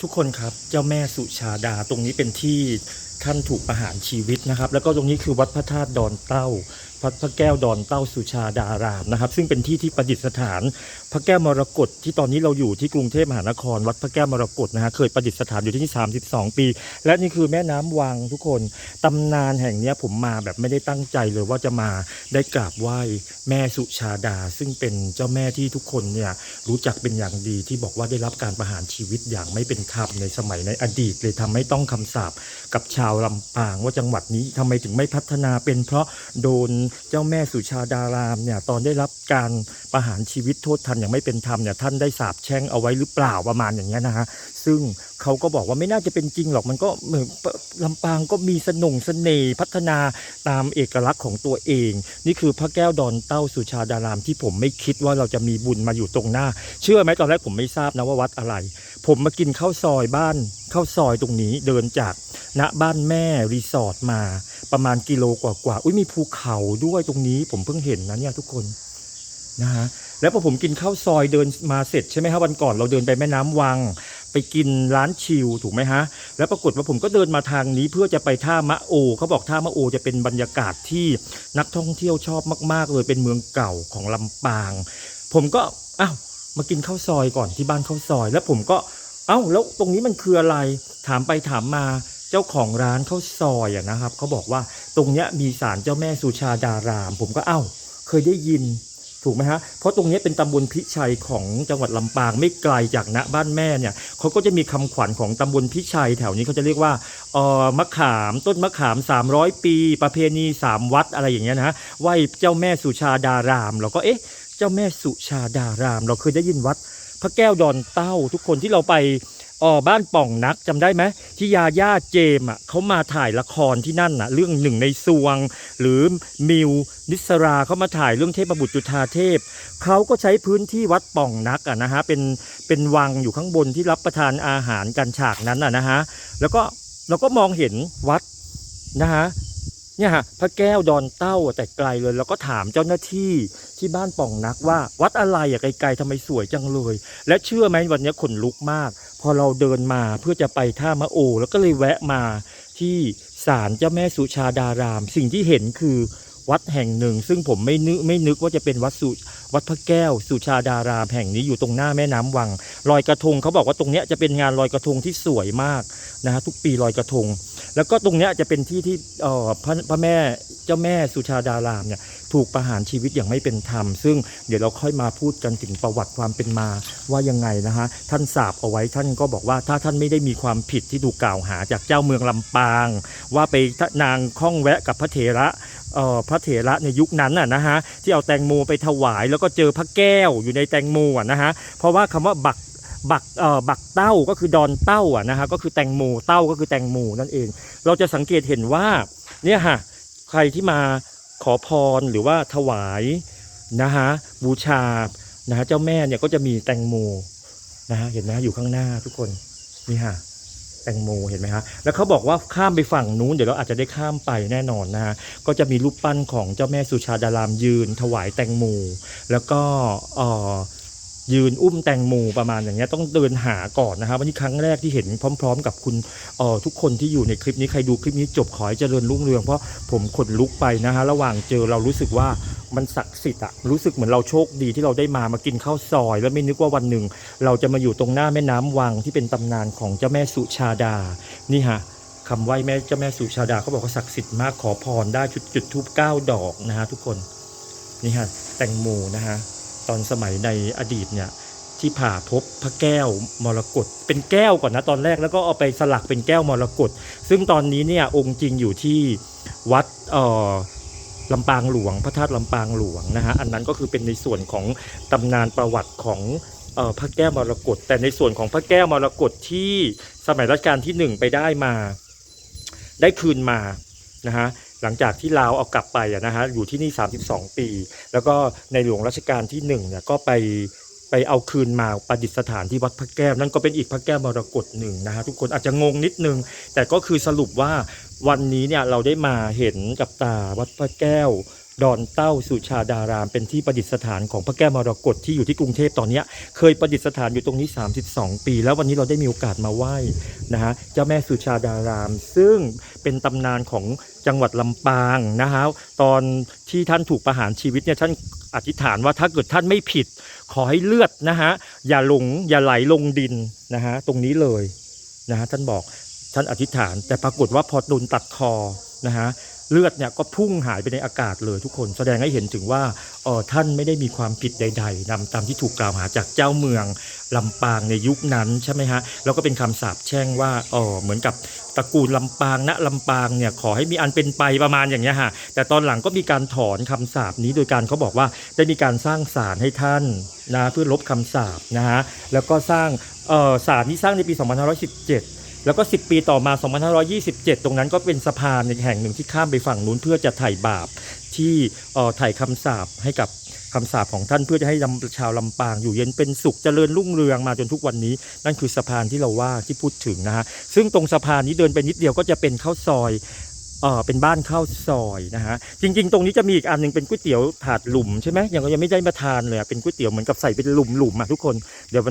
ทุกคนครับเจ้าแม่สุชาดาตรงนี้เป็นที่ท่านถูกประหารชีวิตนะครับ แล้วก็ตรงนี้คือวัดพระธาตุดอนเต้าวัดพระแก้วดอนเต้าสุชาดารามนะครับ ซึ่งเป็นที่ที่ประดิษฐาน พระแก้วมรกตที่ตอนนี้เราอยู่ที่กรุงเทพมหานคร วัดพระแก้วมรกตนะฮะเคยประดิษฐานอยู่ที่นี่32 ปี และนี่คือแม่น้ำวังทุกคนตำนานแห่งนี้ผมมาแบบไม่ได้ตั้งใจเลยว่าจะมาได้กราบไหว้แม่สุชาดา ซึ่งเป็นเจ้าแม่ที่ทุกคนเนี่ยรู้จักเป็นอย่างดีที่บอกว่าได้รับการประหารชีวิตอย่างไม่เป็นธรรมในสมัยในอดีตเลยทำให้ต้องคำสาปกับชาวลำปางว่าจังหวัดนี้ทำไมถึงไม่พัฒนาเป็นเพราะโดนเจ้าแม่สุชาดารามเนี่ยตอนได้รับการประหารชีวิตโทษทันอย่างไม่เป็นธรรมเนี่ยท่านได้สาปแช่งเอาไว้หรือเปล่าประมาณอย่างเงี้ยนะฮะซึ่งเขาก็บอกว่าไม่น่าจะเป็นจริงหรอกมันก็เหมือนลำปางก็มีสนงเสน่ห์พัฒนาตามเอกลักษณ์ของตัวเอง นี่คือพระแก้วดอนเต้าสุชาดารามที่ผมไม่คิดว่าเราจะมีบุญมาอยู่ตรงหน้า เชื่อไหมตอนแรกผมไม่ทราบนะว่าวัดอะไร ผมมากินข้าวซอยบ้านข้าวซอยตรงนี้เดินจาก ณบ้านแม่รีสอร์ทมาประมาณกิโลกว่าๆอุ้ยมีภูเขาด้วยตรงนี้ผมเพิ่งเห็นนะเนี่ยทุกคนนะฮะแล้วพอผมกินข้าวซอยเดินมาเสร็จใช่ไหมฮะวันก่อนเราเดินไปแม่น้ำวัง ไปกินร้านชิลถูกไหมฮะ แล้วปรากฏว่าผมก็เดินมาทางนี้เพื่อจะไปท่ามะโอเขาบอกท่ามะโอจะเป็นบรรยากาศที่นักท่องเที่ยวชอบมาก ๆ เลยเป็นเมืองเก่าของลำปาง ผมก็อ้าวมากินข้าวซอยก่อนที่บ้านข้าวซอย แล้วผมก็เอ้าแล้วตรงนี้มันคืออะไรถามไปถามมา เจ้าของร้านข้าวซอยอะนะครับเขาบอกว่าตรงเนี้ยมีศาลเจ้าแม่สุชาดาราม ผมก็เอ้า เคยได้ยินถูกไหมฮะ เพราะตรงนี้เป็นตำบลพิชัยของจังหวัดลำปางไม่ไกลจากณบ้านแม่เนี่ยเขาก็จะมีคำขวัญของตำบลพิชัยแถวนี้เขาจะเรียกว่าเออมะขามต้นมะขาม 300 ปี ประเพณีสามวัดอะไรอย่างเงี้ยนะฮะไหว้เจ้าแม่สุชาดารามเราก็เอ๊ะ เจ้าแม่สุชาดาราม เราเคยได้ยินวัด พระแก้วดอนเต้า ทุกคนที่เราไปอ๋อบ้านป่องนักจำได้ไหมที่ยาย่าเจมอะเขามาถ่ายละครที่นั่นน่ะ เรื่องหนึ่งในซวง หรือมิวนิสราเขามาถ่ายเรื่องเทพบุตรจุฑาเทพเขาก็ใช้พื้นที่วัดป่องนักอะนะฮะเป็นเป็นวังอยู่ข้างบนที่รับประทานอาหารกันฉากนั้นอะนะฮะแล้วก็เราก็มองเห็นวัดนะฮะ เนี่ยฮะพระแก้วดอนเต้าแต่ไกลเลย แล้วก็ถามเจ้าหน้าที่ที่บ้านป่องนักว่า วัดอะไรอะไกลๆทำไมสวยจังเลย และเชื่อไหมวันนี้ขนลุกมาก พอเราเดินมาเพื่อจะไปท่ามะโอ แล้วก็เลยแวะมาที่ศาลเจ้าแม่สุชาดาราม สิ่งที่เห็นคือวัดแห่งหนึ่ง ซึ่งผมไม่นึกไม่นึกว่าจะเป็นวัดสุวัดพระแก้ว สุชาดารามแห่งนี้อยู่ตรงหน้าแม่น้ำวังลอยกระทงเขาบอกว่าตรงเนี้ยจะเป็นงานลอยกระทงที่สวยมากนะฮะทุกปีลอยกระทง แล้วก็ตรงเนี้ยจะเป็นที่ที่พระพระแม่เจ้าแม่สุชาดารามเนี่ยถูกประหารชีวิตอย่างไม่เป็นธรรม ซึ่งเดี๋ยวเราค่อยมาพูดกันถึงประวัติความเป็นมาว่ายังไงนะฮะท่านสาบเอาไว้ท่านก็บอกว่าถ้าท่านไม่ได้มีความผิดที่ถูกกล่าวหาจากเจ้าเมืองลำปาง ว่าไปนางข้องแวะกับพระเถระเอ่อพระเถระในยุคนั้นน่ะนะฮะที่เอาแตงโมไปถวายแล้วก็เจอพระแก้วอยู่ในแตงโมอะนะฮะเพราะว่าคำว่าบัก บักเอ่อบักเต้าก็คือดอนเต้าอะนะฮะก็คือแตงโมเต้าก็คือแตงโมนั่นเอง เราจะสังเกตเห็นว่าเนี่ยฮะใครที่มาขอพรหรือว่าถวายนะฮะบูชานะฮะเจ้าแม่เนี่ยก็จะมีแตงโมนะฮะเห็นไหมอยู่ข้างหน้าทุกคนนี่ฮะแตงโมเห็นไหมฮะแล้วเขาบอกว่าข้ามไปฝั่งนู้นเดี๋ยวเราอาจจะได้ข้ามไปแน่นอนนะฮะก็จะมีรูปปั้นของเจ้าแม่สุชาดารามยืน ถวายแตงโมแล้วก็เอ่อ ยืนอุ้มแตงโมประมาณอย่างเงี้ยต้องเดินหาก่อนนะครับวันนี้ครั้งแรกที่เห็นพร้อม ๆ กับคุณเอ่อทุกคนที่อยู่ในคลิปนี้ใครดูคลิปนี้จบขอให้เจริญรุ่งเรืองเพราะผมขนลุกไปนะฮะระหว่างเจอเรารู้สึกว่ามันศักดิ์สิทธิ์อะรู้สึกเหมือนเราโชคดีที่เราได้มามากินข้าวซอย แล้วไม่นึกว่าวันหนึ่ง เราจะมาอยู่ตรงหน้าแม่น้ำวังที่เป็นตำนานของเจ้าแม่สุชาดานี่ฮะ คำไหว้แม่เจ้าแม่สุชาดาเขาบอกว่าศักดิ์สิทธิ์มากขอพรได้จุดจุดทูบเก้าดอกนะฮะทุกคน นี่ฮะ แตงโมนะฮะ ตอนสมัยในอดีตเนี่ยที่ผ่าพบพระแก้วมรกตเป็นแก้วก่อนนะตอนแรกแล้วก็เอาไปสลักเป็นแก้วมรกตซึ่งตอนนี้เนี่ยองค์จริงอยู่ที่วัดเอ่อลำปางหลวงพระธาตุลำปางหลวงนะฮะอันนั้นก็คือเป็นในส่วนของตำนานประวัติของออพระแก้วมรกตแต่ในส่วนของพระแก้วมรกตที่สมัยรัชกาลที่หนึ่งไปได้มา ได้คืนมานะฮะ หลังจากที่ลาวเอากลับไปนะฮะอยู่ที่นี่ 32 ปี แล้วก็ในหลวงรัชกาลที่หนึ่งเนี่ยก็ไปไปเอาคืนมาประดิษฐานที่วัดพระแก้ว นั่นก็เป็นอีกพระแก้วมรกตหนึ่งนะฮะทุกคนอาจจะงงนิดนึง แต่ก็คือสรุปว่าวันนี้เนี่ยเราได้มาเห็นกับตาวัดพระแก้ว ดอนเต้าสุชาดาราม เป็นที่ประดิษฐานของพระแก้วมรกตที่อยู่ที่กรุงเทพตอนนี้เคยประดิษฐานอยู่ตรงนี้ 32 ปี แล้ววันนี้เราได้มีโอกาสมาไหว้นะฮะเจ้าแม่สุชาดาราม ซึ่งเป็นตำนานของจังหวัดลำปางนะฮะตอนที่ท่านถูกประหารชีวิตเนี่ยท่านอธิษฐานว่าถ้าเกิดท่านไม่ผิด ขอให้เลือดนะฮะอย่าหลงอย่าไหลลงดินนะฮะตรงนี้เลยนะฮะท่านบอกท่านอธิษฐาน แต่ปรากฏว่าพอโดนตัดคอนะฮะ เลือดเนี่ยก็พุ่งหายไปในอากาศเลยทุกคนแสดงให้เห็นถึงว่าเออท่านไม่ได้มีความผิดใด ๆนำตามที่ถูกกล่าวหาจากเจ้าเมืองลำปางในยุคนั้นใช่ไหมฮะแล้วก็เป็นคำสาปแช่งว่าเออเหมือนกับตระกูลลำปางณลำปางเนี่ยขอให้มีอันเป็นไปประมาณอย่างเงี้ฮะแต่ตอนหลังก็มีการถอนคำสาปนี้โดยการเขาบอกว่าได้มีการสร้างศาลให้ท่านนะเพื่อลบคำสาปนะฮะแล้วก็สร้างเออศาลนี้สร้างในปี 2517 แล้วก็ 10 ปีต่อมา 2527 ตรงนั้นก็เป็นสะพานแห่งหนึ่งที่ข้ามไปฝั่งนู้นเพื่อจะไถ่บาปที่เอ่อไถ่คำสาปให้กับคำสาปของท่านเพื่อจะให้ชาวลำปางอยู่เย็นเป็นสุขเจริญรุ่งเรืองมาจนทุกวันนี้ นั่นคือสะพานที่เราว่าที่พูดถึงนะฮะซึ่งตรงสะพานนี้เดินไปนิดเดียวก็จะเป็นข้าวซอยเออเป็นบ้านข้าวซอยนะฮะจริง ๆ ตรงนี้จะมีอีกอันหนึ่งเป็นก๋วยเตี๋ยวถาดหลุมใช่ไหมยังก็ยังไม่ได้มาทานเลยเป็นก๋วยเตี๋ยวเหมือนกับใส่เป็นหลุมๆอะทุกคนเดี๋ยว